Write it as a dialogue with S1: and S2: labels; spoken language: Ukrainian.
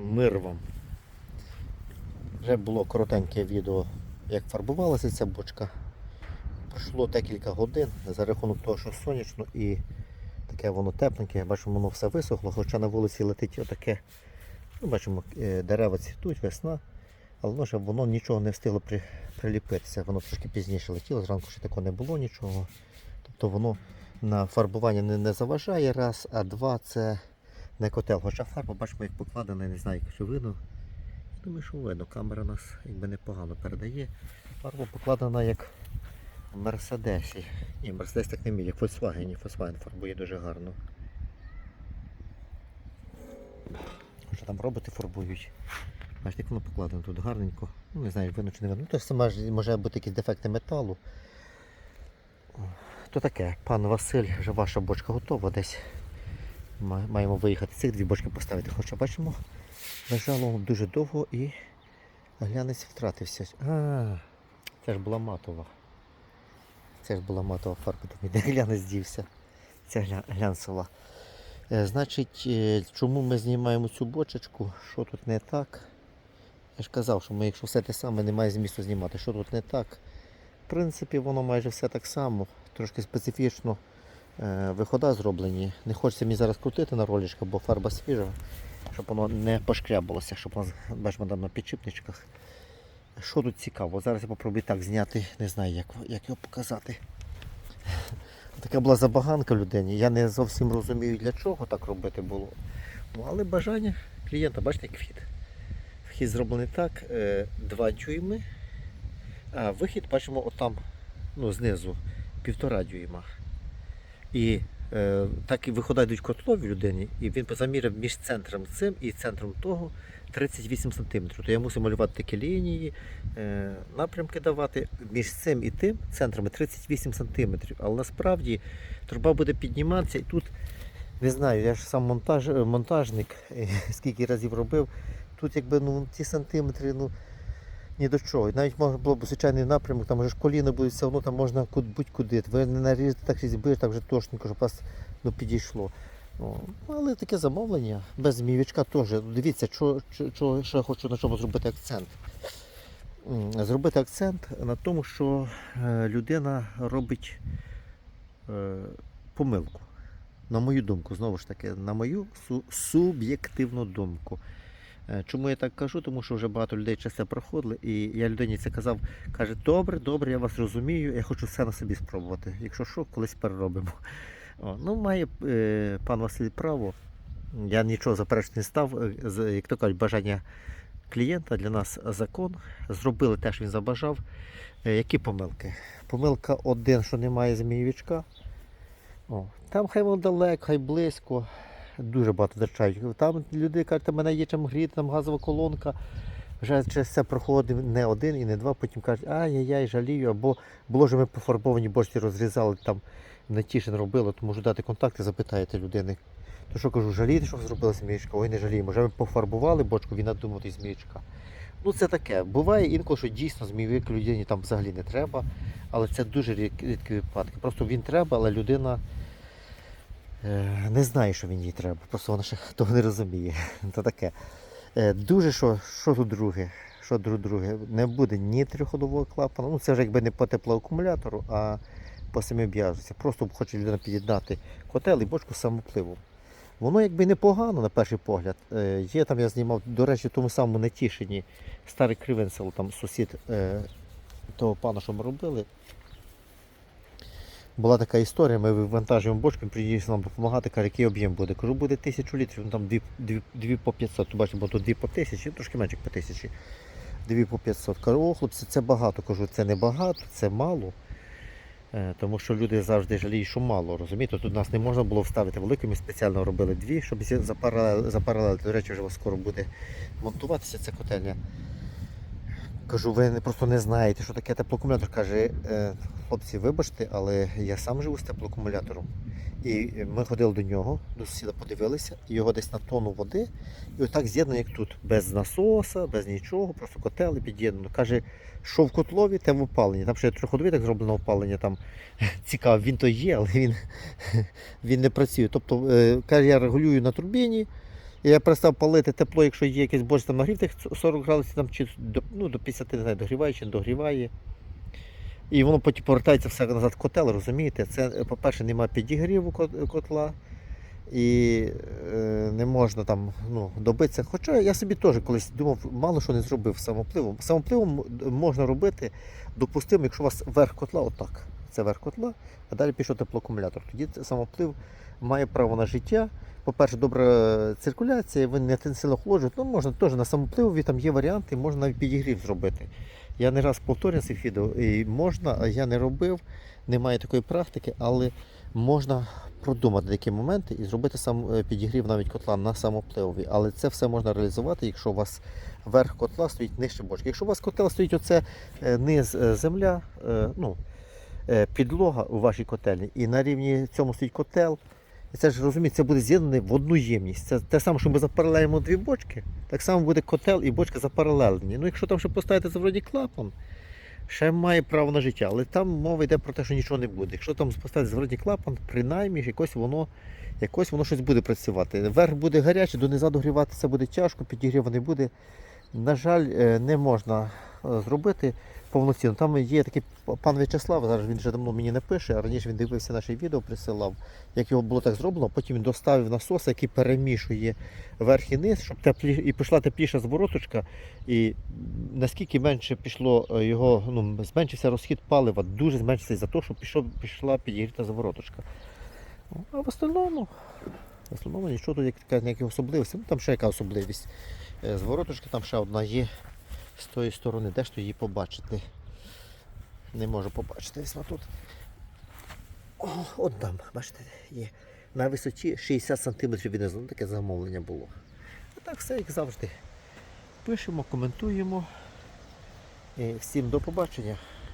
S1: Мир вам. Вже було коротеньке відео, як фарбувалася ця бочка. Пройшло декілька годин за рахунок того, що сонячно і таке воно тепленьке. Бачимо, воно все висохло, хоча на вулиці летить отаке. Ну, бачимо, е, дерева цвітуть, весна, але воно, воно нічого не встигло при, приліпитися. Воно трошки пізніше летіло, зранку ще такого не було нічого. Тобто воно на фарбування не, не заважає раз, а два це не котел. Хоча фарба, бачимо, як покладена, не знаю, чи видно. Думаю, що видно, камера нас якби непогано передає. Фарба покладена як в Мерседесі. Ні, Мерседес так не вміє, як Volkswagen. Volkswagen фарбує дуже гарно. Що там роботи фарбують. Бачите, як воно покладено тут гарненько. Ну, не знаю, видно чи не видно. Ну, то може, може бути якісь дефекти металу. То таке, пан Василь, вже ваша бочка готова десь. Ма- Маємо виїхати цих дві бочки поставити. Хоча бачимо, лежало дуже довго і глянець втратився. А, це ж була матова. Це ж була матова фарба, там де глянець дівся. Гля- глянцева. Е, Значить, е, чому ми знімаємо цю бочечку? Що тут не так? Я ж казав, що ми, якщо все те саме, немає змісту знімати. Що тут не так? В принципі, воно майже все так само. Трошки специфічно вихода зроблені. Не хочеться мені зараз крутити на ролішках, бо фарба свіжа, щоб воно не пошкрябалося, щоб воно, бачимо, там на підшипничках. Що тут цікаво? Зараз я попробую так зняти, не знаю, як, як його показати. Така була забаганка людині. Я не зовсім розумію, для чого так робити було. Ну, але бажання клієнта, бачите, як вхід. Вхід зроблений так, 2 дюйми, а вихід бачимо отам, ну, знизу, півтора дюйма. І е, так і виходить йдуть котлові людині, і він заміряв між центром цим і центром того 38 см. То я мусив малювати такі лінії, е, напрямки давати між цим і тим центрами 38 см. Але насправді труба буде підніматися і тут, не знаю, я ж сам монтаж, е, монтажник, скільки разів робив, тут якби ну, ці сантиметри, ну. Ні до чого. Навіть можна було б звичайний напрямок, там вже ж коліно буде все одно там можна будь-куди. Ви не наріжете так різьби, так вже точненько, щоб вас ну, підійшло. Ну, але таке замовлення без змійовичка теж. Дивіться, що, що, що, я хочу на чому зробити акцент. Зробити акцент на тому, що е, людина робить е, помилку. На мою думку, знову ж таки, на мою су- суб'єктивну думку. Е, Чому я так кажу? Тому що вже багато людей це проходили, і я людині це казав, каже, добре, добре, я вас розумію, я хочу все на собі спробувати. Якщо що, колись переробимо. О, ну, має е, пан Василь право. Я нічого заперечити не став. Е, Як то кажуть, бажання клієнта для нас закон. Зробили те, що він забажав. Е, Які помилки? Помилка один, що немає змієвичка. О, там хай воно далеко, хай близько. Дуже багато дерчають. Там люди кажуть, «Та мене є чим гріти, там газова колонка. Вже через це проходив не один і не два, потім кажуть, ай-яй-яй, жалію, або було ж ми пофарбовані бочці розрізали, там на тішин робили, то можу дати контакти, запитаєте людини. То що кажу, жалієте, що зробила змієчка? Ой, не жаліємо. Вже ми пофарбували бочку, він надумав змієчка. Ну це таке. Буває інколи, що дійсно змійовик людині там взагалі не треба, але це дуже рідкі випадки. Просто він треба, але людина не знає, що він їй треба. Просто вона ще того не розуміє. Це таке. Е, Дуже що, що тут друге? Що дру- друге? Не буде ні трьохходового клапана. Ну це вже якби не по теплоакумулятору, а по самій в'яжуться. Просто хоче людина під'єднати котел і бочку з самопливом. Воно якби непогано на перший погляд. Е, Є там, я знімав, до речі, в тому самому Нетішині, старий Кривенсел, там сусід е, того пана, що ми робили. Була така історія, ми вивантажуємо бочку, приїзд нам допомагати, каже, який об'єм буде. Кажу, буде тисячу літрів, ну там дві, дві, дві по 500, то бачите, бо тут дві по тисячі, трошки менше по тисячі. Дві по 500. Кажу, о, хлопці, це багато. Кажу, це не багато, це мало. Е, Тому що люди завжди жаліють, що мало, розумієте? Тут нас не можна було вставити велику, ми спеціально робили дві, щоб запаралели, запаралелити. До речі, вже скоро буде монтуватися ця котельня. Кажу, ви просто не знаєте, що таке теплоакумулятор. Каже, «Е, хлопці, вибачте, але я сам живу з теплоакумулятором. І ми ходили до нього, до сусіда подивилися, його десь на тонну води, і отак з'єднано, як тут, без насоса, без нічого, просто котел і під'єднано. Каже, що в котлові, те в опаленні. Там ще триходові так зроблено опалення, там цікаво, він то є, але він, він не працює. Тобто, е, каже, я регулюю на турбіні, І я перестав палити тепло, якщо є якийсь борщ нагрів 40 градусів там, чи до, ну, до 50, не знаю, догріває чи не догріває. І воно потім повертається все назад в котел, розумієте? Це, е, по-перше, немає підігріву котла. І е, не можна там ну, добитися. Хоча я собі теж колись думав, мало що не зробив самопливом. Самопливом можна робити, допустимо, якщо у вас верх котла, отак. Це верх котла, а далі пішов теплоакумулятор. Тоді самоплив має право на життя. По-перше, добра циркуляція, ви не сильно охолоджуєте. Ну, можна теж на самопливові там є варіанти, можна навіть підігрів зробити. Я не раз повторюю цих відео, і можна, а я не робив, немає такої практики, але можна продумати такі моменти і зробити сам е, підігрів навіть котла на самопливові. Але це все можна реалізувати, якщо у вас верх котла стоїть нижче бочки. Якщо у вас котел стоїть оце е, низ е, земля, ну, підлога у вашій котельні, і на рівні цьому стоїть котел. І це ж розумієте, це буде з'єднане в одну ємність. Це те саме, що ми запаралелимо дві бочки, так само буде котел і бочка запаралелені. Ну, якщо там ще поставити завроді клапан, ще має право на життя. Але там мова йде про те, що нічого не буде. Якщо там поставити зворотній клапан, принаймні якось воно, якось воно щось буде працювати. Верх буде гарячий, донизу догріватися буде тяжко, підігріву не буде. На жаль, е, не можна е, зробити повноцінно. Там є такий пан В'ячеслав, зараз він вже давно мені не пише, а раніше він дивився наше відео, присилав, як його було так зроблено. Потім він доставив насос, який перемішує верх і низ, щоб теплі... і пішла тепліша звороточка. І наскільки менше пішло е, його, ну, зменшився розхід палива, дуже зменшився за те, що пішов, пішла підігріта завороточка. Ну, А в основному, в основному нічого тут ніяких особливостей. Ну, там ще яка особливість. Е, Звороточка там ще одна є з тої сторони, де ж то її побачити. Не можу побачити. Ось тут. О, от там, бачите, є. На висоті 60 см від низу. таке замовлення було. А так все як завжди. Пишемо, коментуємо. І всім до побачення.